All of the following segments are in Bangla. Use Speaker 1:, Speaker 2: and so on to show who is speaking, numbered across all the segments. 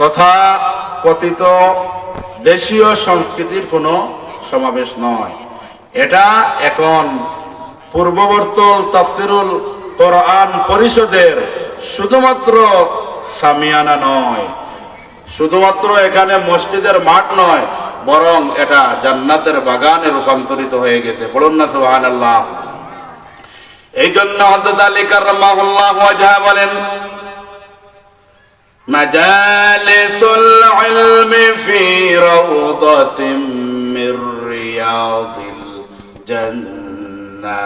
Speaker 1: তথা কথিত দেশীয় সংস্কৃতির কোনো সমাবেশ নয়। এটা এখন পূর্ববর্তল তাফসিরুল কোরআন পরিষদের শুধুমাত্র সামিয়ানা নয়, শুধুমাত্র এখানে মসজিদের মাঠ নয়, বরং এটা জান্নাতের বাগানে রূপান্তরিত হয়ে গেছে। পড়ুন না সুবহান আল্লাহ এই জন্য হজরত আলী ওয়াজহা বলেন مجالس العلم في روضة من رياض الجنة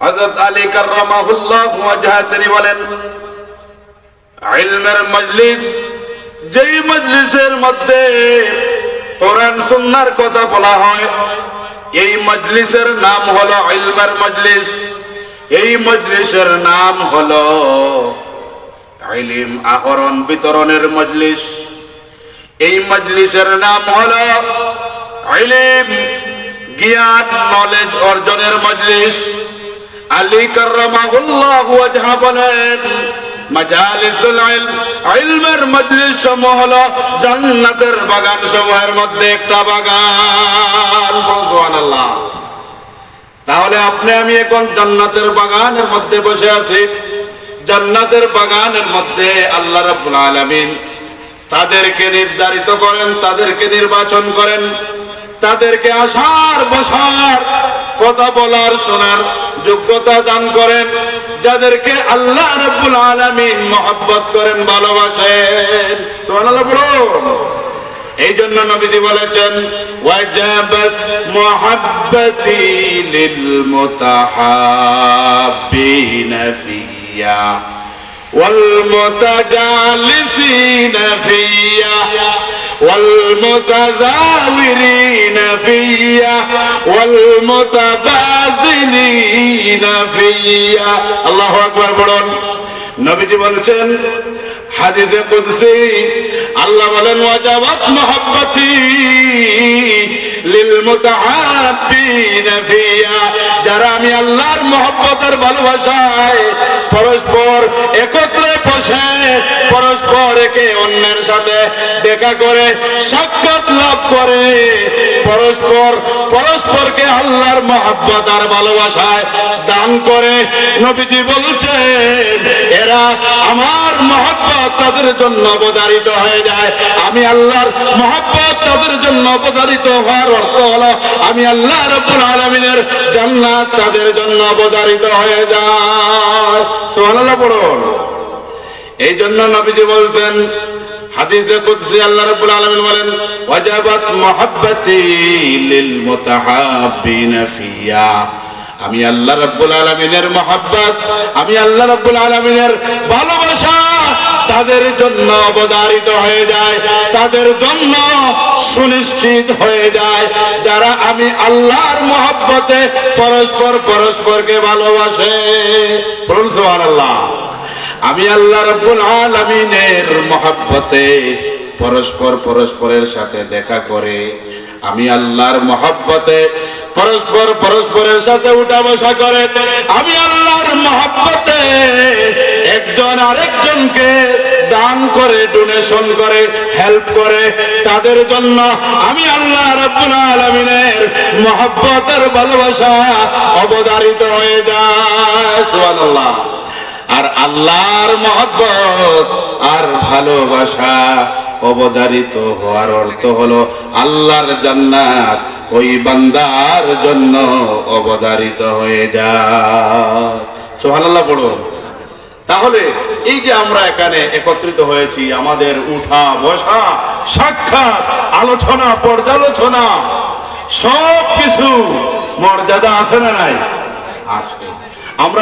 Speaker 1: হযরত আলী কার্রামাহুল্লাহ ওয়াজহা তিনি বলেন ইলমের মজলিস যেই মজলিসের মধ্যে কোরআন সুন্নাহর কথা বলা হয় এই মজলিসের নাম হলো ইলমের মজলিস এই মজলিসের নাম হলো ইলিম আহরণ বিতরণের মজলিস। এই মজলিসের নাম হলো ইলিম, জ্ঞান নলেজ অর্জনের মজলিস। আলী কার্রামাহুল্লাহ বলেন বাগান মধ্যে একটা বাগান। তাহলে আপনি, আমি এখন জান্নাতের বাগানের মধ্যে বসে আছি। জান্নাতের বাগানের মধ্যে আল্লাহ রাব্বুল আলামিন তাদেরকে নির্ধারিত করেন, তাদেরকে নির্বাচন করেন, তাদেরকে আসার বসার কথা বলার, শোনার যোগ্যতা দান করেন, যাদেরকে আল্লাহ রাব্বুল আলামিন মহব্বত করেন, ভালোবাসেন। সুবহানাল্লাহ বলুন। এই জন্য নবীজি বলেছেন, ওয়াজাবাত মুহাব্বতি লিল মুতাহাব্বিনা ফিয়া والمتجالسين فيا والمتزاورين فيا والمتبادلين فيا الله أكبر বলুন নবীজি বলছেন হাদিসে কুদসি আল্লাহ বলেন ওয়াজাবাত মুহাব্বতি লিল মুতাহাব্বিনা ফিয়া যারা আমি আল্লাহর মহব্বতের ভালোবাসায় পরস্পর একত্রে বসে একে অন্যের সাথে দেখা করে সাক্ষাৎ লাভ করে। পরস্পর, পরস্পরকে আল্লাহর মহব্বত আর ভালোবাসায় দান করে। নবীজি বলছেন, এরা আমার মহব্বত তাদের জন্য অবধারিত হয়ে যায়। আমি আল্লাহর মহব্বত তাদের জন্য অবধারিত হওয়ার অর্থ হলো, আমি আল্লাহ রব্বুল আলমিনের জান্নাত তাদের জন্য অবধারিত হয়ে যায়। সুবহানাল্লাহ, পড়ুন। এই জন্য নবীজি বলছেন, হাদিসে কুদসি আল্লাহ রাব্বুল আলামিন বলেন, ওয়াজাবাত মুহাব্বতি লিল মুতাহাব্বিনা ফিয়া। আমি আল্লাহ রাব্বুল আলামিনের মহব্বত, আমি আল্লাহ রাব্বুল আলামিনের ভালোবাসা তাদের জন্য অবধারিত হয়ে যায়, তাদের জন্য সুনিশ্চিত হয়ে যায়। যারা আমি আল্লাহর মহব্বতে পরস্পর পরস্পরকে ভালোবাসে। বলুন সুবহানাল্লাহ। আমি আল্লাহ রাব্বুল আলামিনের মহব্বতে পরস্পর পরস্পরের সাথে দেখা করে, আমি আল্লাহর মহব্বতে পরস্পর পরস্পরের সাথে উঠা বসা করে, আমি আল্লাহর মহব্বতে একজন আরেকজনকে দান করে ডোনেশন করে হেল্প করে। তাদের জন্য আমি আল্লাহ রাব্বুল আলামিনের মহব্বতের ভালোবাসা অবধারিত হয়ে যায়। সুবহানাল্লাহ। আল্লাহর মহব্বত আর ভালোবাসা অবধারিত হওয়ার অর্থ হলো আল্লাহর জান্নাত ওই বান্দার জন্য অবধারিত হয়ে যায়। সুবহানাল্লাহ পড়ুন। তাহলে এই যে আমরা এখানে একত্রিত হয়েছি, আমাদের উঠা বসা, সাক্ষাৎ, আলোচনা, পর্যালোচনা সব কিছু মর্যাদা আছে না নাই? আছে। আমরা